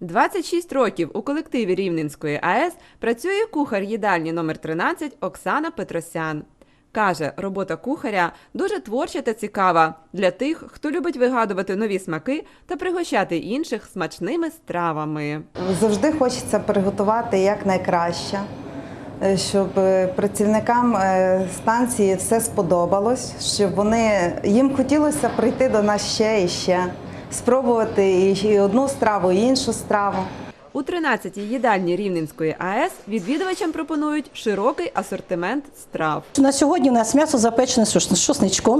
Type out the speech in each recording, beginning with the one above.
26 років у колективі Рівненської АЕС працює кухар їдальні номер 13 Оксана Петросян. Каже, робота кухаря дуже творча та цікава для тих, хто любить вигадувати нові смаки та пригощати інших смачними стравами. Завжди хочеться приготувати якнайкраще, е, щоб е, працівникам е, станції все сподобалось, щоб вони їм хотілося прийти до нас ще і ще, спробувати і, одну страву, і іншу страву. У 13-й їдальні Рівненської АЕС відвідувачам пропонують широкий асортимент страв. На сьогодні у нас м'ясо запечене з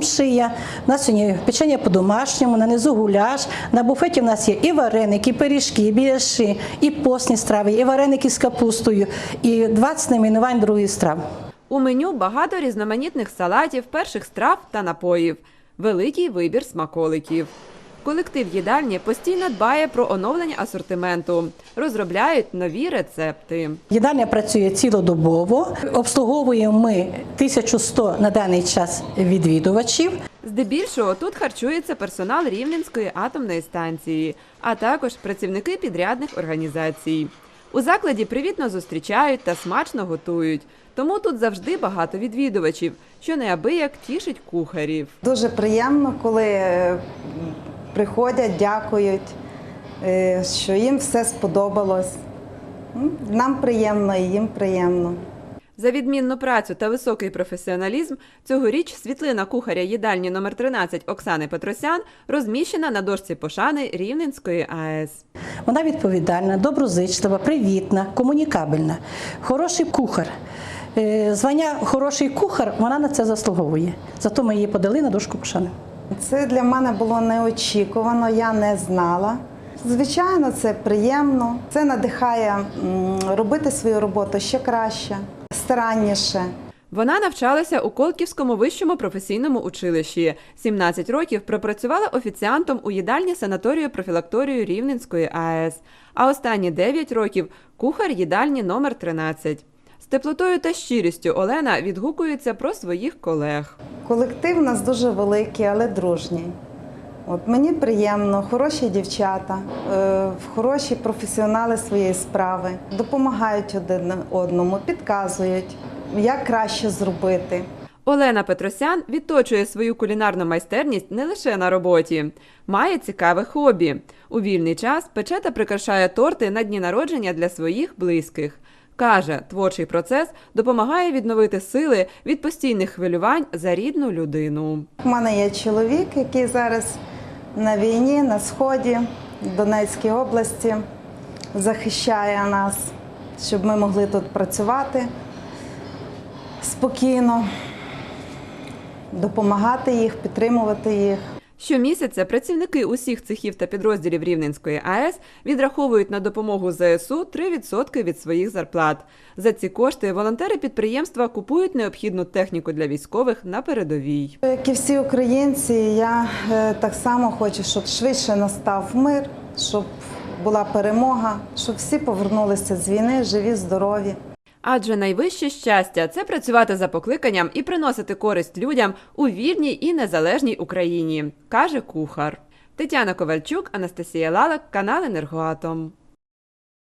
з шия, у нас сьогодні печення по-домашньому, на низу гуляш. На буфеті у нас є і вареники, і пиріжки, і біляши, і постні страви, і вареники з капустою, і 20 найменувань другої страви. У меню багато різноманітних салатів, перших страв та напоїв, великий вибір смаколиків. Колектив їдальні постійно дбає про оновлення асортименту, розробляють нові рецепти. Їдальня працює цілодобово. Обслуговуємо ми 1100 на даний час відвідувачів. Здебільшого тут харчується персонал Рівненської атомної станції, а також працівники підрядних організацій. У закладі привітно зустрічають та смачно готують, тому тут завжди багато відвідувачів, що неабияк тішить кухарів. Дуже приємно, коли приходять, дякують, е, що їм все сподобалось. Нам приємно і їм приємно. За відмінну працю та високий професіоналізм цьогоріч світлина кухаря їдальні номер 13 Оксани Петросян розміщена на дошці пошани Рівненської АЕС. Вона відповідальна, доброзичлива, привітна, комунікабельна, хороший кухар. Е, Звання хороший кухар вона на це заслуговує. Зато ми її подали на дошку пошани. Це для мене було неочікувано, я не знала. Звичайно, це приємно. Це надихає робити свою роботу ще краще, старанніше. Вона навчалася у Колківському вищому професійному училищі. 17 років пропрацювала офіціантом у їдальні санаторію профілакторію Рівненської АЕС, а останні 9 років кухар їдальні номер 13. З теплотою та щирістю Олена відгукується про своїх колег. Колектив у нас дуже великий, але дружній. От мені приємно, хороші дівчата, е, хороші професіонали своєї справи, допомагають один одному, підказують, як краще зробити. Олена Петросян відточує свою кулінарну майстерність не лише на роботі, має цікаве хобі. У вільний час пече та прикрашає торти на дні народження для своїх близьких. Каже, творчий процес допомагає відновити сили від постійних хвилювань за рідну людину. У мене є чоловік, який зараз на війні на сході в Донецькій області захищає нас, щоб ми могли тут працювати спокійно, допомагати їх, підтримувати їх. Щомісяця працівники усіх цехів та підрозділів Рівненської АЕС відраховують на допомогу ЗСУ 3% від своїх зарплат. За ці кошти волонтери підприємства купують необхідну техніку для військових на передовій. Як і всі українці, я е, так само хочу, щоб швидше настав мир, щоб була перемога, щоб всі повернулися з війни, живі, здорові. Адже найвище щастя це працювати за покликанням і приносити користь людям у вільній і незалежній Україні, каже кухар. Тетяна Ковальчук, Анастасія Лалак, канал Енергоатом.